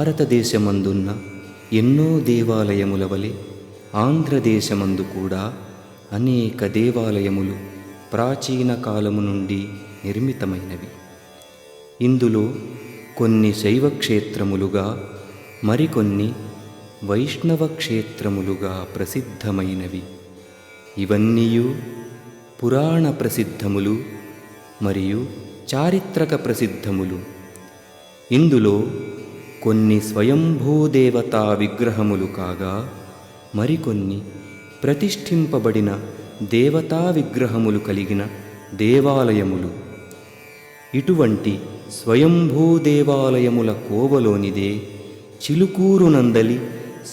భారతదేశమందున్న ఎన్నో దేవాలయముల వలె ఆంధ్రదేశమందు కూడా అనేక దేవాలయములు ప్రాచీన కాలము నుండి నిర్మితమైనవి. ఇందులో కొన్ని శైవ క్షేత్రములుగా మరికొన్ని వైష్ణవ క్షేత్రములుగా ప్రసిద్ధమైనవి. ఇవన్నీయు పురాణ ప్రసిద్ధములు మరియు చారిత్రక ప్రసిద్ధములు. ఇందులో కొన్ని స్వయంభూదేవతా విగ్రహములు కాగా మరికొన్ని ప్రతిష్ఠింపబడిన దేవతా విగ్రహములు కలిగిన దేవాలయములు. ఇటువంటి స్వయంభూ దేవాలయముల కోవలోనిదే చిలుకూరు నందలి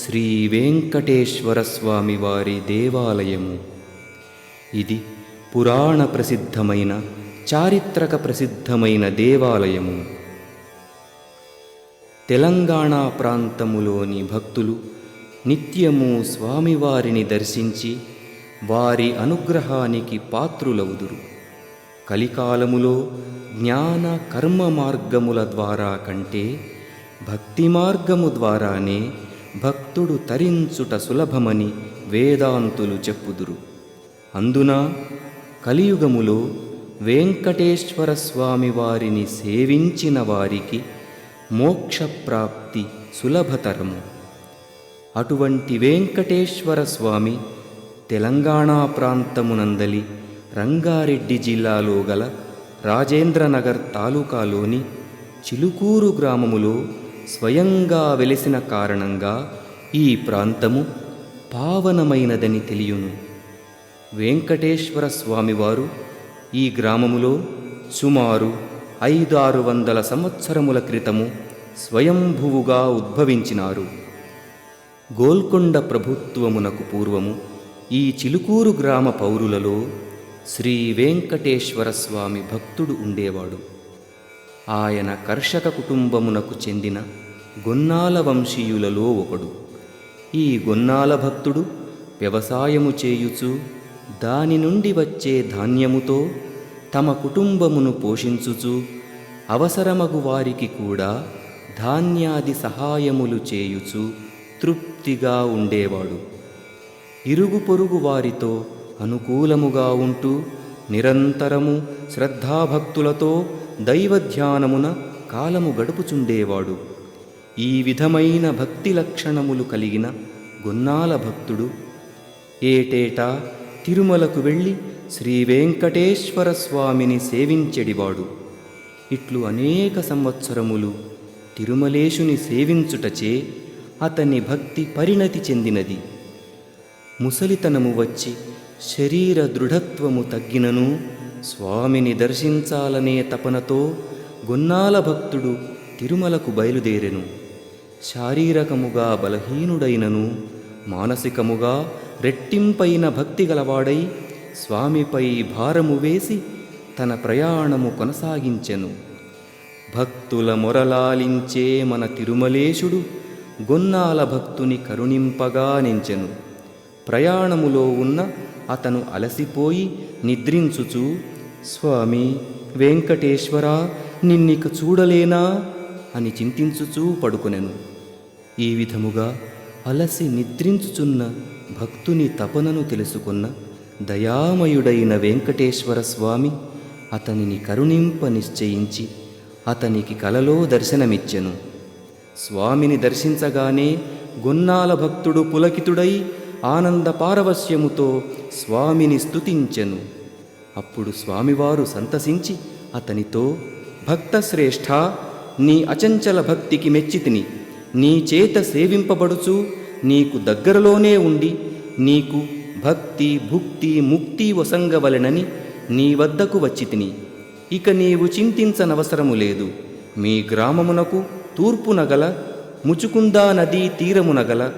శ్రీ వెంకటేశ్వర స్వామి వారి దేవాలయము. ఇది పురాణ ప్రసిద్ధమైన చారిత్రక ప్రసిద్ధమైన దేవాలయము. తెలంగాణ ప్రాంతములోని భక్తులు నిత్యము స్వామివారిని దర్శించి వారి అనుగ్రహానికి పాత్రులవుదురు. కలికాలములో జ్ఞాన కర్మ మార్గముల ద్వారా కంటే భక్తి మార్గము ద్వారానే భక్తుడు తరించుట సులభమని వేదాంతులు చెప్పుదురు. అందున కలియుగములో వెంకటేశ్వర స్వామి వారిని సేవించిన వారికి మోక్షప్రాప్తి సులభతరము. అటువంటి వెంకటేశ్వర స్వామి తెలంగాణ ప్రాంతమునందలి రంగారెడ్డి జిల్లాలో గల రాజేంద్రనగర్ తాలూకాలోని చిలుకూరు గ్రామములో స్వయంగా వెలిసిన కారణంగా ఈ ప్రాంతము పావనమైనదని తెలియును. వెంకటేశ్వర స్వామివారు ఈ గ్రామములో సుమారు ఐదారు వందల సంవత్సరముల క్రితము స్వయంభువుగా ఉద్భవించినారు. గోల్కొండ ప్రభుత్వమునకు పూర్వము ఈ చిలుకూరు గ్రామ పౌరులలో శ్రీ వెంకటేశ్వర స్వామి భక్తుడు ఉండేవాడు. ఆయన కర్షక కుటుంబమునకు చెందిన గొన్నాల వంశీయులలో ఒకడు. ఈ గొన్నాల భక్తుడు వ్యవసాయము చేయుచు దాని నుండి వచ్చే ధాన్యముతో తమ కుటుంబమును పోషించుచు అవసరమగు వారికి కూడా ధాన్యాది సహాయములు చేయుచు తృప్తిగా ఉండేవాడు. ఇరుగు పొరుగు వారితో అనుకూలముగా ఉంటూ నిరంతరము శ్రద్ధాభక్తులతో దైవధ్యానమున కాలము గడుపుచుండేవాడు. ఈ విధమైన భక్తి లక్షణములు కలిగిన గొన్నాల భక్తుడు. ఏటేటా తిరుమలకు వెళ్ళి శ్రీ వెంకటేశ్వర స్వామిని సేవించెడివాడు. ఇట్లు అనేక సంవత్సరములు తిరుమలేశుని సేవించుటచే అతని భక్తి పరిణతి చెందినది. ముసలితనము వచ్చి శరీర దృఢత్వము తగ్గినను స్వామిని దర్శించాలనే తపనతో గొన్నాల భక్తుడు తిరుమలకు బయలుదేరెను. శారీరకముగా బలహీనుడైనను మానసికముగా రెట్టింపైన భక్తి గలవాడై స్వామిపై భారము వేసి తన ప్రయాణము కొనసాగించెను. భక్తుల మొరలాలించే మన తిరుమలేశుడు గొన్నాల భక్తుని కరుణింపగా నించెను. ప్రయాణములో ఉన్న అతను అలసిపోయి నిద్రించుచు స్వామి వెంకటేశ్వర నిన్నిక చూడలేనా? అని చింతించుచూ పడుకునెను. ఈ విధముగా అలసి నిద్రించుచున్న భక్తుని తపనను తెలుసుకున్న దయామయుడైన వెంకటేశ్వర స్వామి అతనిని కరుణింప నిశ్చయించి అతనికి కలలో దర్శనమిచ్చెను. స్వామిని దర్శించగానే గొన్నాల భక్తుడు పులకితుడై ఆనంద పారవశ్యముతో స్వామిని స్తుతించెను. అప్పుడు స్వామివారు సంతసించి అతనితో భక్తశ్రేష్ఠ నీ అచంచల భక్తికి మెచ్చితిని నీ చేత సేవింపబడుచు నీకు దగ్గరలోనే ఉండి నీకు భక్తి భుక్తి ముక్తి వసంగవలెనని నీ వద్దకు వచ్చితిని. ఇక నీవు చింతించనవసరము లేదు. మీ గ్రామమునకు తూర్పున గల ముచుకుందా నదీ తీరమున గల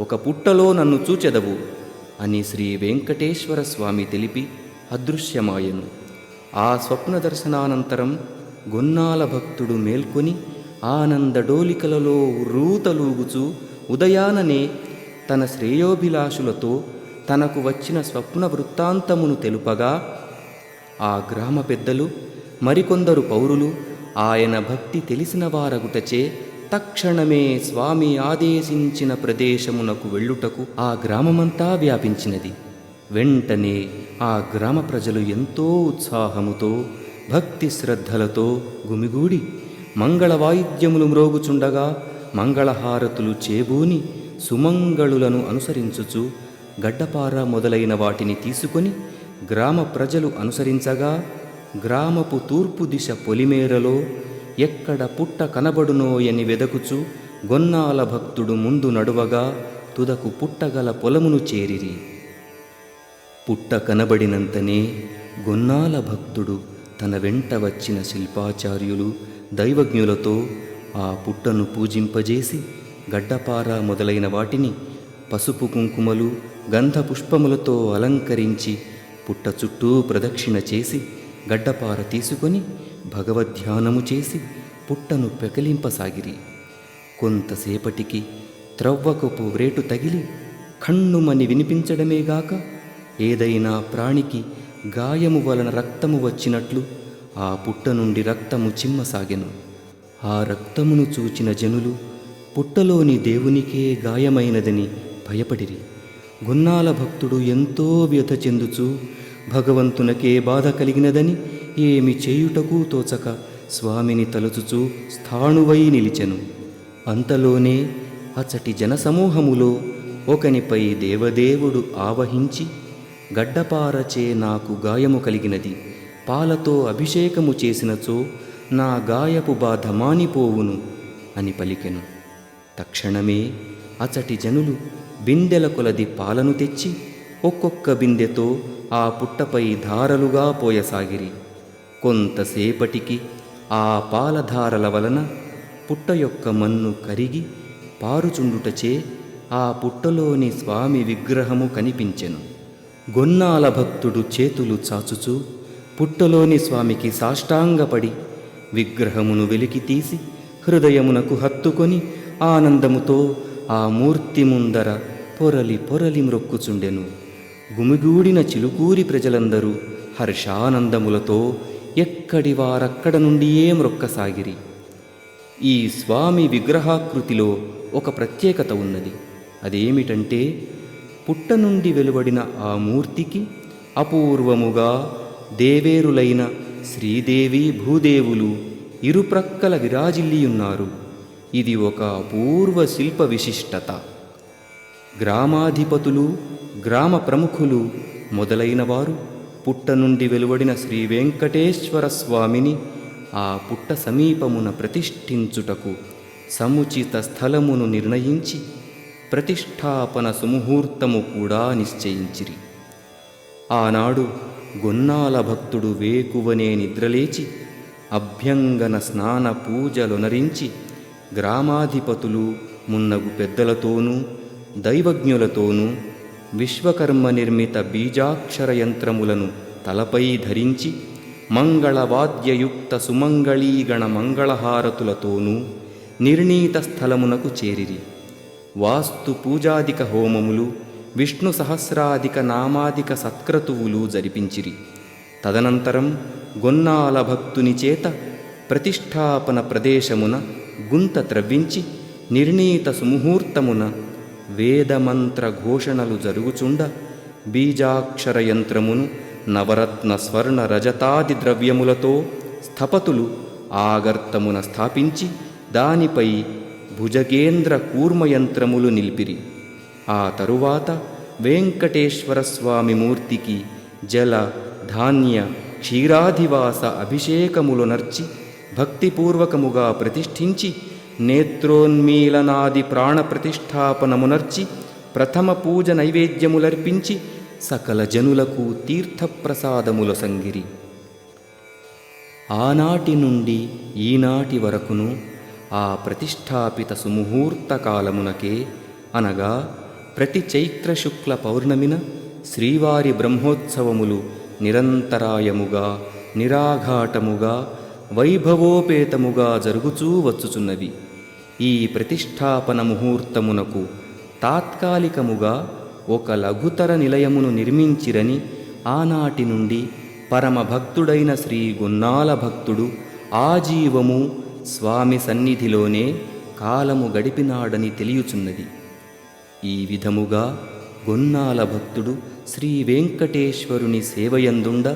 ఒక పుట్టలో నన్ను చూచెదవు అని శ్రీ వెంకటేశ్వర స్వామి తెలిపి అదృశ్యమాయను. ఆ స్వప్న దర్శనానంతరం గొన్నాల భక్తుడు మేల్కొని ఆనందడోలికలలో రూతలూగుచూ ఉదయాననే తన శ్రేయోభిలాషులతో తనకు వచ్చిన స్వప్న వృత్తాంతమును తెలుపగా ఆ గ్రామ పెద్దలు మరికొందరు పౌరులు ఆయన భక్తి తెలిసిన వారగుటచే తక్షణమే స్వామి ఆదేశించిన ప్రదేశమునకు వెళ్ళుటకు ఆ గ్రామమంతా వ్యాపించినది. వెంటనే ఆ గ్రామ ప్రజలు ఎంతో ఉత్సాహముతో భక్తి శ్రద్ధలతో గుమిగూడి మంగళ వాయిద్యములు మ్రోగుచుండగా మంగళహారతులు చేబూని సుమంగళులను అనుసరించుచు గడ్డపార మొదలైన వాటిని తీసుకొని గ్రామ ప్రజలు అనుసరించగా గ్రామపు తూర్పు దిశ పొలిమేరలో ఎక్కడ పుట్ట కనబడునోయని వెదకుచు గొన్నాల భక్తుడు ముందు నడువగా తుదకు పుట్టగల పొలమును చేరిరి. పుట్ట కనబడినంతనే గొన్నాల భక్తుడు తన వెంట వచ్చిన శిల్పాచార్యులు దైవజ్ఞులతో ఆ పుట్టను పూజింపజేసి గడ్డపార మొదలైన వాటిని పసుపు కుంకుమలు గంధ పుష్పములతో అలంకరించి పుట్ట చుట్టూ ప్రదక్షిణ చేసి గడ్డపార తీసుకొని భగవద్ధ్యానము చేసి పుట్టను పెకలింపసాగిరి. కొంతసేపటికి త్రవ్వకపు వ్రేటు తగిలి కన్నుమని వినిపించడమేగాక ఏదైనా ప్రాణికి గాయము వలన రక్తము వచ్చినట్లు ఆ పుట్ట నుండి రక్తము చిమ్మసాగెను. ఆ రక్తమును చూచిన జనులు పుట్టలోని దేవునికే గాయమైనదని భయపడిరి. గున్నాల భక్తుడు ఎంతో వ్యథ చెందుచు భగవంతునకే బాధ కలిగినదని ఏమి చేయుటకు తోచక స్వామిని తలుచుచూ స్థాణువై నిలిచెను. అంతలోనే అచటి జనసమూహములో ఒకనిపై దేవదేవుడు ఆవహించి గడ్డపారచే నాకు గాయము కలిగినది పాలతో అభిషేకము చేసినచో నా గాయపు బాధ మానిపోవును అని పలికెను. తక్షణమే అచటి జనులు బిందెల కొలది పాలను తెచ్చి ఒక్కొక్క బిందెతో ఆ పుట్టపై ధారలుగా పోయసాగిరి. కొంతసేపటికి ఆ పాలధారల వలన పుట్ట యొక్క మన్ను కరిగి పారుచుండుటచే ఆ పుట్టలోని స్వామి విగ్రహము కనిపించెను. గొన్నాల భక్తుడు చేతులు చాచుచూ పుట్టలోని స్వామికి సాష్టాంగపడి విగ్రహమును వెలికి తీసి హృదయమునకు హత్తుకొని ఆనందముతో ఆ మూర్తి ముందర పొరలి పొరలి మ్రొక్కుచుండెను. గుమిగూడిన చిలుకూరి ప్రజలందరూ హర్షానందములతో ఎక్కడి వారక్కడ నుండియే మ్రొక్కసాగిరి. ఈ స్వామి విగ్రహాకృతిలో ఒక ప్రత్యేకత ఉన్నది. అదేమిటంటే పుట్ట నుండి వెలువడిన ఆ మూర్తికి అపూర్వముగా దేవేరులైన శ్రీదేవి భూదేవులు ఇరుప్రక్కల విరాజిల్లియున్నారు. ఇది ఒక అపూర్వ శిల్ప విశిష్టత. గ్రామాధిపతులు గ్రామ ప్రముఖులు మొదలైన వారు పుట్ట నుండి వెలువడిన శ్రీ వెంకటేశ్వర స్వామిని ఆ పుట్ట సమీపమున ప్రతిష్ఠించుటకు సముచిత స్థలమును నిర్ణయించి ప్రతిష్టాపన సుముహూర్తము కూడా నిశ్చయించిరి. ఆనాడు గొన్నాల భక్తుడు వేకువనే నిద్రలేచి అభ్యంగన స్నాన పూజలొనరించి గ్రామాధిపతులు మున్నగు పెద్దలతోనూ దైవజ్ఞులతోనూ విశ్వకర్మ నిర్మిత బీజాక్షర యంత్రములను తలపై ధరించి మంగళవాద్యయుక్త సుమంగళీగణ మంగళహారతులతోనూ నిర్ణీత స్థలమునకు చేరిరి. వాస్తు పూజాదిక హోమములు విష్ణు సహస్రాధిక నామాదిక సత్క్రతువులు జరిపించిరి. తదనంతరం గొన్నాల భక్తుని చేత ప్రతిష్టాపన ప్రదేశమున గుంత త్రవ్వించి నిర్ణీత సుముహూర్తమున వేదమంత్ర ఘోషణలు జరుగుచుండ బీజాక్షర యంత్రమును నవరత్న స్వర్ణ రజతాది ద్రవ్యములతో స్థపతులు ఆగర్తమున స్థాపించి దానిపై భుజగేంద్ర కూర్మయంత్రములు నిలిపిరి. ఆ తరువాత వెంకటేశ్వరస్వామి మూర్తికి జల ధాన్య క్షీరాధివాస అభిషేకములొనర్చి భక్తిపూర్వకముగా ప్రతిష్ఠించి నేత్రోన్మీలనాది ప్రాణప్రతిష్ఠాపనమునర్చి ప్రథమ పూజ నైవేద్యములర్పించి సకల జనులకు తీర్థప్రసాదముల సంగిరి. ఆనాటి నుండి ఈనాటి వరకును ఆ ప్రతిష్టాపిత సుముహూర్త కాలమునకే అనగా ప్రతి చైత్ర శుక్ల పౌర్ణమిన శ్రీవారి బ్రహ్మోత్సవములు నిరంతరాయముగా నిరాఘాటముగా వైభవోపేతముగా జరుగుచూ వచ్చుచున్నవి. ఈ ప్రతిష్టాపన ముహూర్తమునకు తాత్కాలికముగా ఒక లఘుతర నిలయమును నిర్మించిరని ఆనాటి నుండి పరమభక్తుడైన శ్రీ గున్నాల భక్తుడు ఆజీవము స్వామి సన్నిధిలోనే కాలము గడిపినాడని తెలియుచున్నది. ఈ విధముగా గొన్నాల భక్తుడు శ్రీ వెంకటేశ్వరుని సేవయందుండ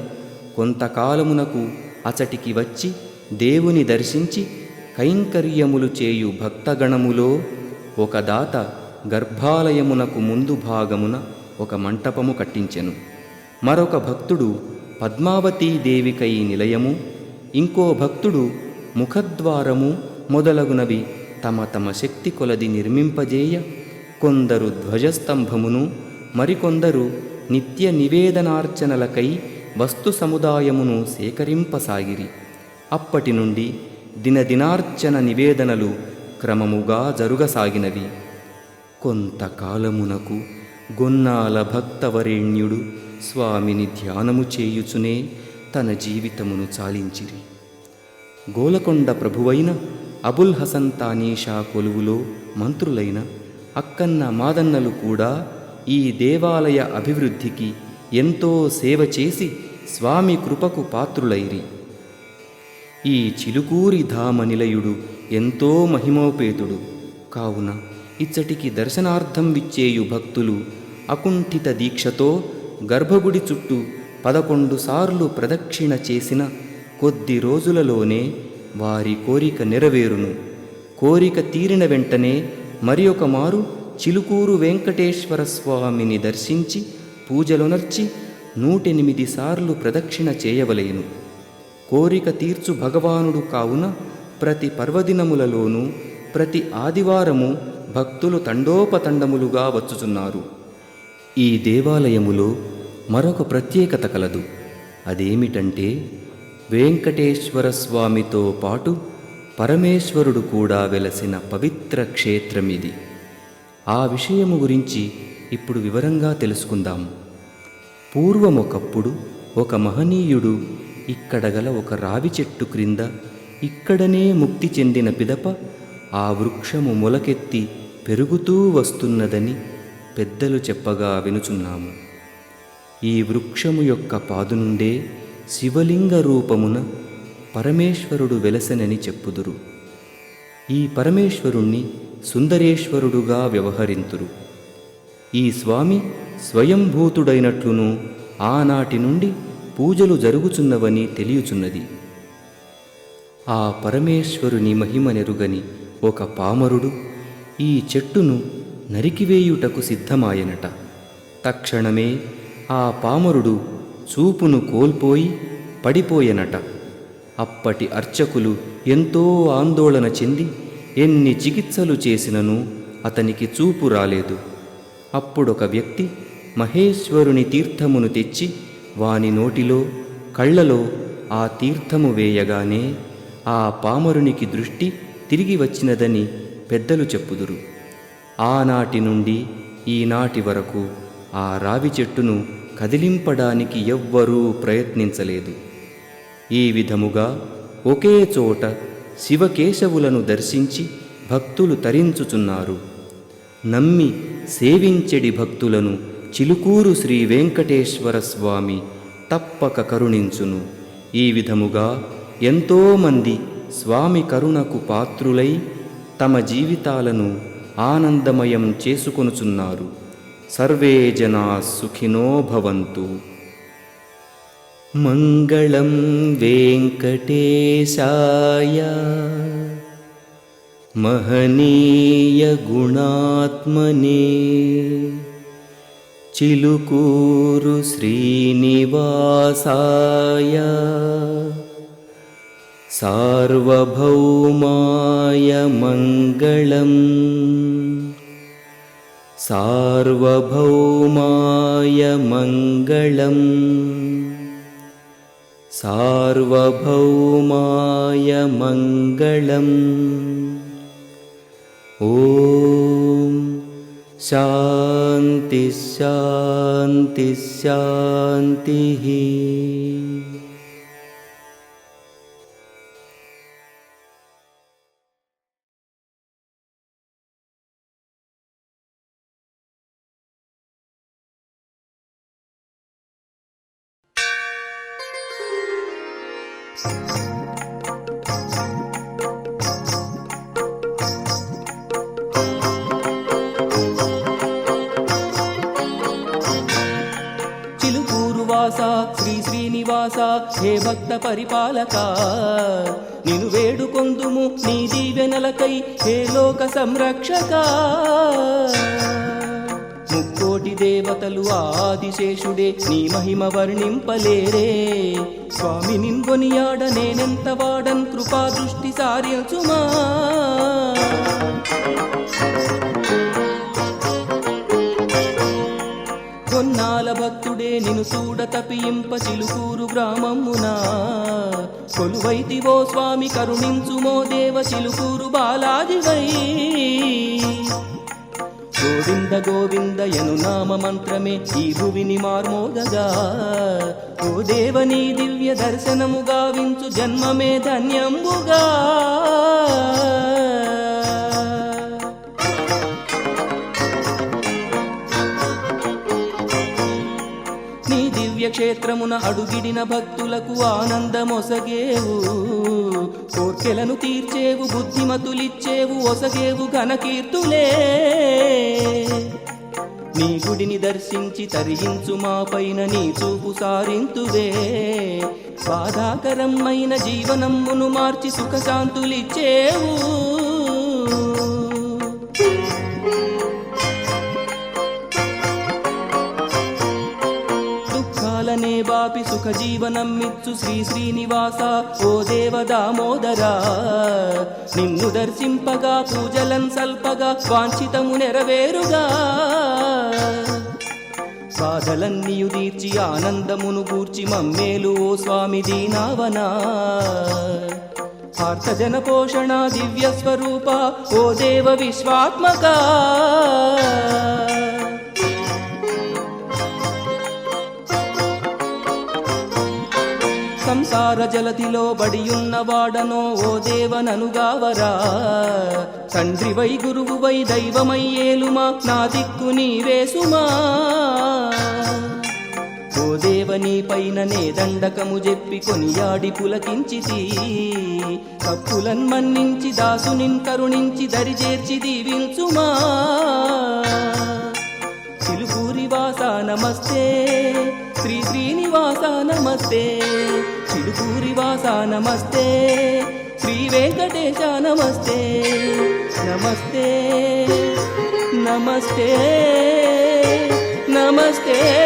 కొంతకాలమునకు అచటికి వచ్చి దేవుని దర్శించి కైంకర్యములు చేయు భక్తగణములో ఒక దాత గర్భాలయమునకు ముందు భాగమున ఒక మంటపము కట్టించెను. మరొక భక్తుడు పద్మావతీ దేవికై నిలయము ఇంకో భక్తుడు ముఖద్వారము మొదలగునవి తమ తమ శక్తి కొలది నిర్మింపజేయ కొందరు ధ్వజస్తంభమును మరికొందరు నిత్య నివేదనార్చనలకై వస్తు సముదాయమును సేకరింపసాగిరి. అప్పటి నుండి దినదినార్చన నివేదనలు క్రమముగా జరుగసాగినవి. కొంతకాలమునకు గొన్నాల భక్తవరేణ్యుడు స్వామిని ధ్యానము చేయుచునే తన జీవితమును చాలించిరి. గోలకొండ ప్రభువైన అబుల్ హసన్ తానీషా కొలువులో మంత్రులైన అక్కన్న మాదన్నలు కూడా ఈ దేవాలయ అభివృద్ధికి ఎంతో సేవ చేసి స్వామి కృపకు పాత్రులైరి. ఈ చిలుకూరి ధామ నిలయుడు ఎంతో మహిమోపేతుడు. కావున ఇచ్చటికి దర్శనార్థం విచ్చేయు భక్తులు అకుంఠిత దీక్షతో గర్భగుడి చుట్టూ పదకొండు సార్లు ప్రదక్షిణ చేసిన కొద్ది రోజులలోనే వారి కోరిక నెరవేరును. కోరిక తీరిన వెంటనే మరి మారు చిలుకూరు వెంకటేశ్వర స్వామిని దర్శించి పూజలునర్చి నూటెనిమిది సార్లు ప్రదక్షిణ చేయవలేను. కోరిక తీర్చు భగవానుడు కావున ప్రతి పర్వదినములలోనూ ప్రతి ఆదివారము భక్తులు తండోపతండములుగా వచ్చుచున్నారు. ఈ దేవాలయములో మరొక ప్రత్యేకత కలదు. అదేమిటంటే వెంకటేశ్వర స్వామితో పాటు పరమేశ్వరుడు కూడా వెలసిన పవిత్ర క్షేత్రమిది. ఆ విషయము గురించి ఇప్పుడు వివరంగా తెలుసుకుందాం. పూర్వమొకప్పుడు ఒక మహనీయుడు ఇక్కడ గల ఒక రావి చెట్టు క్రింద ఇక్కడనే ముక్తి చెందిన పిదప ఆ వృక్షము మొలకెత్తి పెరుగుతూ వస్తున్నదని పెద్దలు చెప్పగా వినుచున్నాము. ఈ వృక్షము యొక్క పాదు నుండే శివలింగ రూపమున పరమేశ్వరుడు వెలసెనని చెప్పుదురు. ఈ పరమేశ్వరుణ్ణి సుందరేశ్వరుడుగా వ్యవహరింతురు. ఈ స్వామి స్వయంభూతుడైనట్లును ఆనాటి నుండి పూజలు జరుగుచున్నవని తెలియచున్నది. ఆ పరమేశ్వరుని మహిమనెరుగని ఒక పామరుడు ఈ చెట్టును నరికివేయుటకు సిద్ధమాయనట. తక్షణమే ఆ పామరుడు చూపును కోల్పోయి పడిపోయెనట. అప్పటి అర్చకులు ఎంతో ఆందోళన చెంది ఎన్ని చికిత్సలు చేసినను అతనికి చూపు రాలేదు. అప్పుడొక వ్యక్తి మహేశ్వరుని తీర్థమును తెచ్చి వాని నోటిలో కళ్ళలో ఆ తీర్థము వేయగానే ఆ పామరునికి దృష్టి తిరిగి వచ్చినదని పెద్దలు చెప్పుదురు. ఆనాటి నుండి ఈనాటి వరకు ఆ రావి చెట్టును కదిలింపడానికి ఎవ్వరూ ప్రయత్నించలేదు. ఈ విధముగా ఒకే చోట శివకేశవులను దర్శించి భక్తులు తరించుచున్నారు. నమ్మి సేవించెడి భక్తులను చిలుకూరు శ్రీ వెంకటేశ్వర స్వామి తప్పక కరుణించును. ఈ విధముగా ఎంతోమంది స్వామి కరుణకు పాత్రులై తమ జీవితాలను ఆనందమయం చేసుకొనుచున్నారు. సర్వే జనా సుఖినో భవంతు. మంగళం వెంకటేశాయ. మహనీయ चिलुकूरु श्रीनिवासाय सार्वभौमाय मङ्गलम् सार्वभौमाय मङ्गलम् सार्वभौमाय मङ्गलम् ओ शांति शांति शांति హే భక్త పరిపాలక? నిను వేడుకొందుము నీ దీవెనలకై హే లోక సంరక్షక? ముక్కోటి దేవతలు ఆదిశేషుడే నీ మహిమ వర్ణింపలేరే. స్వామి నిన్గొనియాడ నేనెంత వాడన్ కృపా దృష్టి సారించుమా? బాల భక్తుడే నిను చూడ తపియింప చిలుకూరు గ్రామమునా. కొలువైతివో స్వామి కరుణించుమో దేవ చిలుకూరు బాలాదివై గోవింద గోవింద యను నామ మంత్రమే ఈ భువిని మార్మోగగా. ఓ దేవని దివ్య దర్శనము గావించు జన్మమే ధన్యంబుగా. నీ అడుగిడిన భక్తులకు ఆనందమొసగేవు. కోర్కెలను తీర్చేవు బుద్ధిమతులిచ్చేవు ఒసగేవు ఘనకీర్తులే. నీ గుడిని దర్శించి తరిగించు మాపైన నీ చూపు సారింతువే. బాధాకరమైన జీవనమ్మును మార్చి సుఖశాంతులిచ్చేవు. దుఃఖాలనే బాపి సుఖ జీవనమ్మిచ్చు శ్రీ శ్రీనివాస. ఓ దేవ దామోదరా నిన్ను దర్శింపగా పూజలన్ సల్పగా వాంఛితము నెరవేరుగా. బాధలన్నీయు తీర్చి ఆనందమును గూర్చి మమ్మేలు ఓ స్వామి దీనావనా. ఆర్తజన పోషణ దివ్య స్వరూప ఓ దేవ విశ్వాత్మకా. సంసార జలదిలో బడియున్న వాడనో ఓ దేవననుగావరా. తండ్రివై గురువువై దైవమై ఏలుమా నా దిక్కు నీవేసుమా ఓ దేవని పైన నే దండకము చెప్పి కొనియాడి పులకించితి తప్పులన్ మన్నించి దాసునిన్ కరుణించి దరిచేర్చి దీవించుమా. చిలుకూరి వాస నమస్తే. శ్రీ శ్రీనివాస నమస్తే. చిలుకూరివాస నమస్తే. శ్రీ వెంకటేశ నమస్తే. నమస్తే. నమస్తే. నమస్తే.